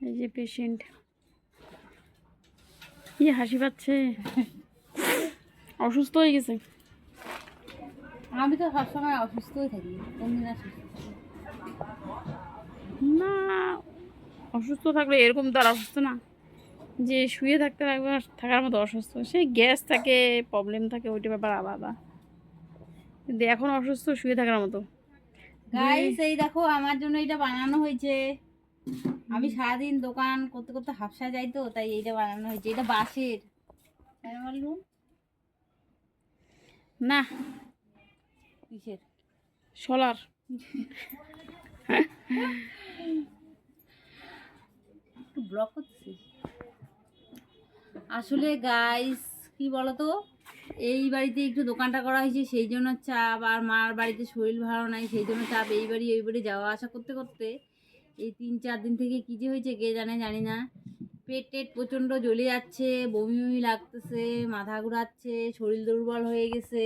এই যে পেশেন্ট কি হাসি পাচ্ছে? অসুস্থ হয়ে গেছে। আমি তো সবসময় অসুস্থই থাকি না। অসুস্থ থাকলে এরকম তো আর অসুস্থ না। যে শুয়ে থাকতে থাকবে থাকার মতো অসুস্থ। সেই গ্যাস থাকে প্রবলেম থাকে ওইটা ব্যাপার আলাদা। কিন্তু এখন অসুস্থ শুয়ে থাকার মতো। গাইস এই দেখো আমার জন্য এটা বানানো হয়েছে। আমি সারাদিন দোকান করতে করতে হাফসা যাই তো তাই এইটা বানানো হয়েছে এটা বাঁশের। না বললুম না কিসের সোলার। একটু ব্লক করছি। আসলে গাইস কি বলতো? এই বাড়িতে একটু দোকানটা করা হয়েছে সেই জন্য চাপ আর মার বাড়িতে শরীর ভালো নাই সেই জন্য চাপ এই বাড়ি ওই বাড়ি যাওয়া আসা করতে করতে এই তিন চার দিন থেকে কী যে হয়েছে কে জানে জানি না। পেট টেট প্রচণ্ড জ্বলে যাচ্ছে বমি বমি লাগতেছে মাথা ঘুরাচ্ছে শরীর দুর্বল হয়ে গেছে।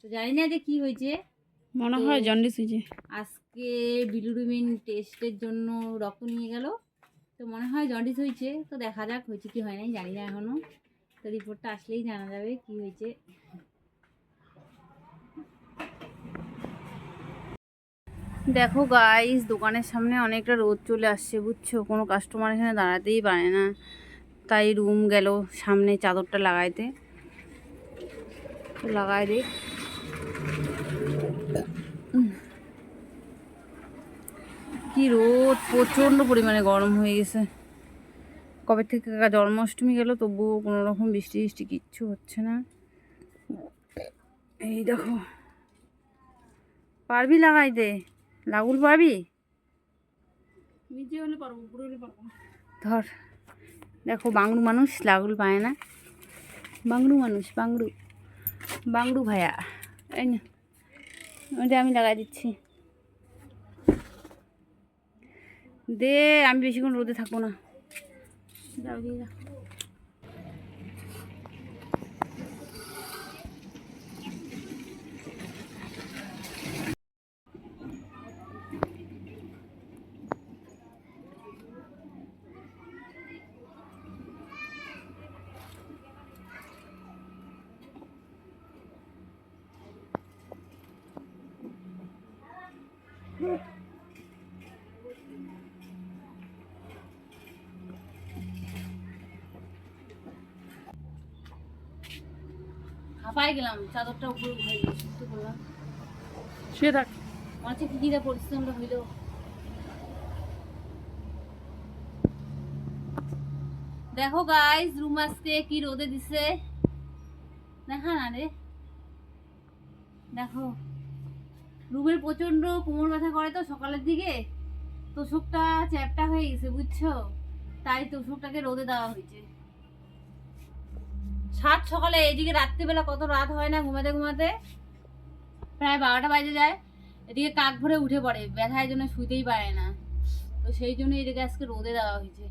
তো জানি না যে কি হয়েছে। মনে হয় জন্ডিস হয়েছে। আজকে বিলুরুবিন টেস্টের জন্য রক্ত নিয়ে গেল। তো মনে হয় জন্ডিস হয়েছে। তো দেখা যাক হয়েছে কি হয় নাই জানি না এখনও তো রিপোর্টটা আসলেই জানা যাবে কি হয়েছে। দেখো গাইস দোকানের সামনে অনেকটা রোদ চলে আসছে, বুঝছ? কোনো কাস্টমার এখানে দাঁড়াতেই পারে না। তাই রুম গেল সামনে চাদরটা লাগাইতে। লাগাই দিই। কি রোদ, প্রচণ্ড পরিমাণে গরম হয়ে গেছে। কবে থেকে জন্মাষ্টমী গেল, তবুও কোনো রকম বৃষ্টি বৃষ্টি কিচ্ছু হচ্ছে না। এই দেখো। পারবি লাগাইতে? লাগুল না। ধর দেখো বাংলু মানুষ লাগুল পায় না। বাংলু মানুষ বাংলু বাংলু ভাইয়া এই না ওইটা আমি লাগাই দিচ্ছি। দে আমি বেশিক্ষণ রোদে থাকব না। যাও দিয়ে যা হাঁপাই গেলাম চাদরটা উপরে উঠে সুস্থ করলাম শুয়ে থাক। মনে হচ্ছে কি পরিশ্রমটা হইল। দেখো গাইস রুম আজকে কি রোদে দিছে? দেখা না রে। দেখো রুমের প্রচণ্ড কোমর ব্যথা করে তো সকালের দিকে। তোষকটা চ্যাপটা হয়ে গেছে বুঝছ? তাই তোষকটাকে রোদে দেওয়া হয়েছে। সাত সকালে এইদিকে রাত্রিবেলা কত রাত হয় না ঘুমাতে ঘুমাতে? প্রায় বারোটা বাজে যায়। এদিকে কাক ভরে উঠে পড়ে ব্যথার জন্য শুইতেই পারে না। তো সেই জন্য এদিকে আজকে রোদে দেওয়া হয়েছে।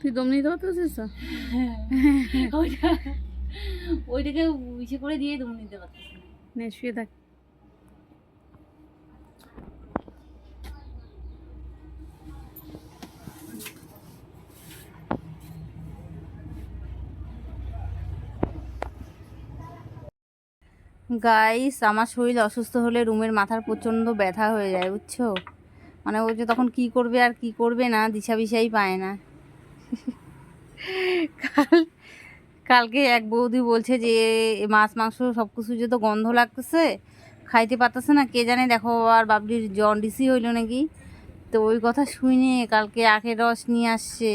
তুই দম নিতে পারতেছিস ওইটা ওইটাকে ইসে করে দিয়ে দম নিতে। নে শুয়ে থাক। গাইস আমার শরীর অসুস্থ হলে রুমের মাথার প্রচণ্ড ব্যথা হয়ে যায়, বুঝছ? মানে ও যে তখন কি করবে আর কি করবে না, দিশা বিশাই পায় না। কাল, কালকে এক বৌদি বলছে যে মাছ, মাংস সব কিছু যে তো গন্ধ লাগতেছে, খাইতে পারতেছে না, কে জানে, দেখো আর বাবলির জন্ডিসই হইল নাকি। তো ওই কথা শুনে কালকে আখের রস নিয়ে আসছে।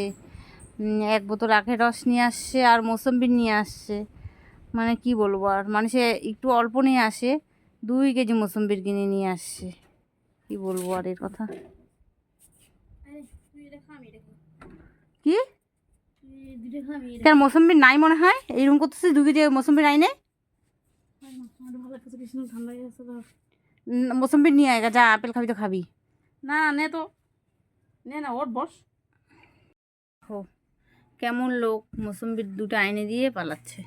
এক বোতল আখের রস নিয়ে আসছে আর মৌসম্বি নিয়ে আসছে। মানে কি বলব আর মানুষে একটু অল্প নিয়ে আসে দুই কেজি মৌসম্বির কিনে নিয়ে আসছে কি বলব আর এর কথা? কি? কেন মৌসম্বি নাই মনে হয়? এইরকম করতেছিস দু কেজি মৌসম্বি নাই নে? আমার ভালো লাগতেছে কৃষ্ণ ঠান্ডা গেছে তো উম, মৌসম্বি নিয়ে আয় যা আপেল খাবি তো খাবি। না নে তো। নে না ওর বস। হো কেমন লোক মৌসম্বির দুটো আইনে দিয়ে পালাচ্ছে।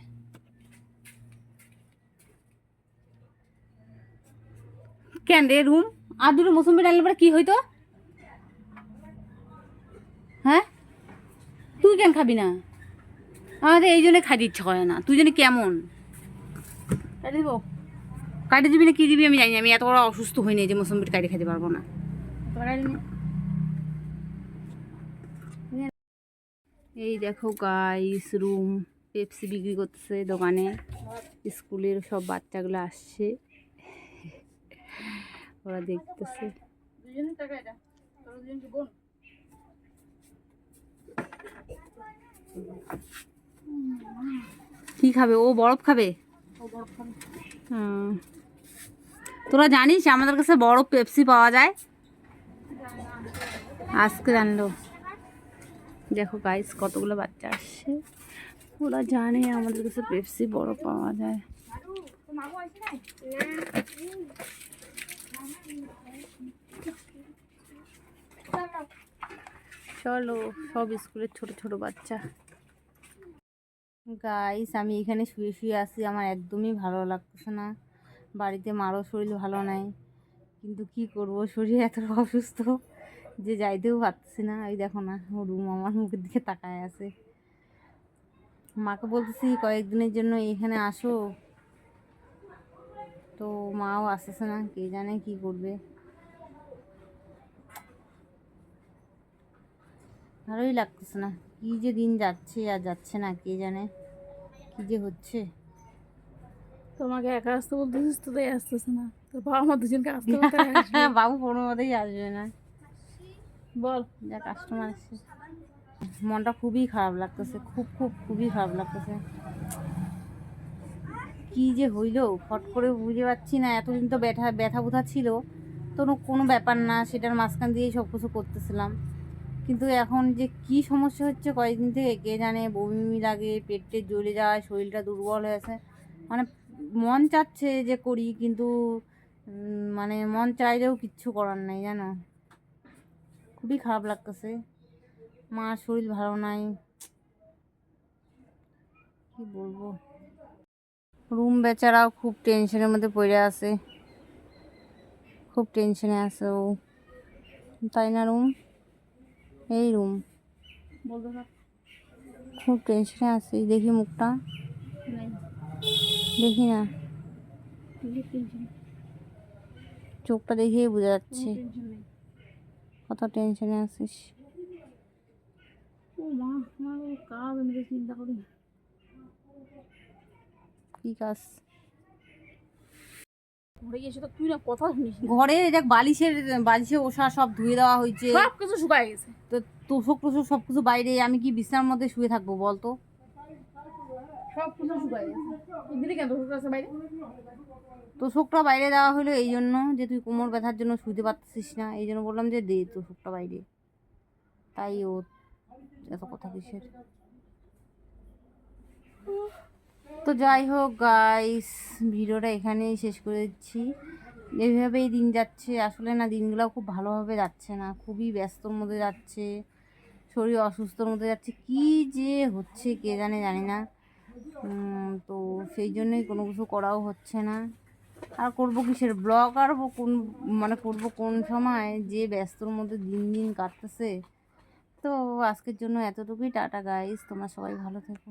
কেন রে রুম? আর দুটো মৌসম্বি আনলে পরে কি হইতো? হ্যাঁ? তুই কেন খাবি না? আমাদের এই জন্য খাইতে ইচ্ছা করে না। তুই জন্য কেমন? কাটি দেবো। কাটে দিবি না কি দিবি আমি জানি আমি এত বড় অসুস্থ হইনি যে মোসম্বির কাটে খেতে পারব নে। এই দেখো গাইস রুম পেপসি বিক্রি করতেছে দোকানে। স্কুলের সব বাচ্চাগুলো আসছে। ওরা দেখতেছে। কি খাবে? ও বরফ খাবে? ও বড় খাবে। হুম। তোরা জানিস আমাদের কাছে বড় পেপসি পাওয়া যায়? আজকে জানলো দেখো গাইস কতগুলো বাচ্চা আসছে। ওরা জানে আমাদের কাছে পেপসি বড় পাওয়া যায়। চলো, সব স্কুলের ছোট ছোট বাচ্চা। গাইস আমি এখানে শুয়ে শুয়ে আছি, আমার একদমই ভালো লাগতেছে না। বাড়িতে মারও শরীর ভালো নাই। কিন্তু কি করব, শরীর এত অসুস্থ যে যাইতেও পারতেছি না। এই দেখো না, ও রুম আমার মুখের দিকে তাকায় আছে। মাকে বলতেছি, কয়েকদিনের জন্য এখানে আসো। তো মাও আসতেছে না কে জানে কি করবে। ভালোই লাগতেছে না কি যে দিন যাচ্ছে আর যাচ্ছে না কে জানে কি যে হচ্ছে। তোমাকে একা আসতে বলতেছিস তো তাই আসতেছে না তোর বাবা মা দুজনকে আসতে। বাবু কোনো মতেই আসবে না। বল। যা কাস্টমার আসছে। মনটা খুবই খারাপ লাগতেছে খুব খুব খুবই খারাপ লাগতেছে। কি যে হইল? ফট করে বুঝে পাচ্ছি না। এতদিন তো ব্যথা ব্যথা বুথা ছিল। তো কোনো ব্যাপার না, সেটার মাঝখান দিয়েই সব কিছু করতেছিলাম। কিন্তু এখন যে কি সমস্যা হচ্ছে কয়েকদিন থেকে, কে জানে, বমি লাগে, পেটে জ্বলে যায়, শরীরটা দুর্বল হয়ে আছে। মানে মন চাচ্ছে যে করি, কিন্তু মানে মন চাইলেও কিচ্ছু করার নাই, জানো? খুবই খারাপ লাগতেছে। মার শরীর ভালো নাই। কি বলব? রুম বেচারাও খুব টেনশনের মধ্যে পড়ে আছে। খুব টেনশনে আছে ও। তাই না রুম? এই রুম। খুব টেনশনে আছে। দেখি মুখটা। দেখি না। চোখটা দেখেই বোঝা যাচ্ছে। কত টেনশনে আছিস। ও মা আমার কাজ আমি চিন্তা করি? কি কাজ? ঘরে দেখ বালিশের বালিশের ওষা সব ধুয়ে দেওয়া হয়েছে। সব কিছু শুকায় গেছে। তো তোষক টোষক সব কিছু বাইরে আমি কি বিছানার মধ্যে শুয়ে থাকব বলতো সব কিছু শুকায় গেছে। কেন তোর কাছে বাইরে? তোষকটা বাইরে দেওয়া হলো এই জন্য যে তুই কোমর ব্যথার জন্য শুতে পারতেছিস না এই জন্য বললাম যে দে তোষকটা বাইরে। তাই ও এত কথা কিসের? তো যাই হোক গাইস ভিডিওটা এখানেই শেষ করে দিচ্ছি। এইভাবেই দিন যাচ্ছে। আসলে না দিনগুলো খুব ভালোভাবে যাচ্ছে না। খুবই ব্যস্তর মধ্যে যাচ্ছে। শরীর অসুস্থর মধ্যে যাচ্ছে। কি যে হচ্ছে কে জানে, জানি না। তো সেই জন্যই কোনো কিছু করাও হচ্ছে না। আর করব কিসের? ব্লগ আর কোন মানে করব কোন সময়? যে ব্যস্তর মধ্যে দিন দিন কাটতেছে। তো আজকের জন্য এতটুকুই। টাটা গাইস তোমরা সবাই ভালো থেকো।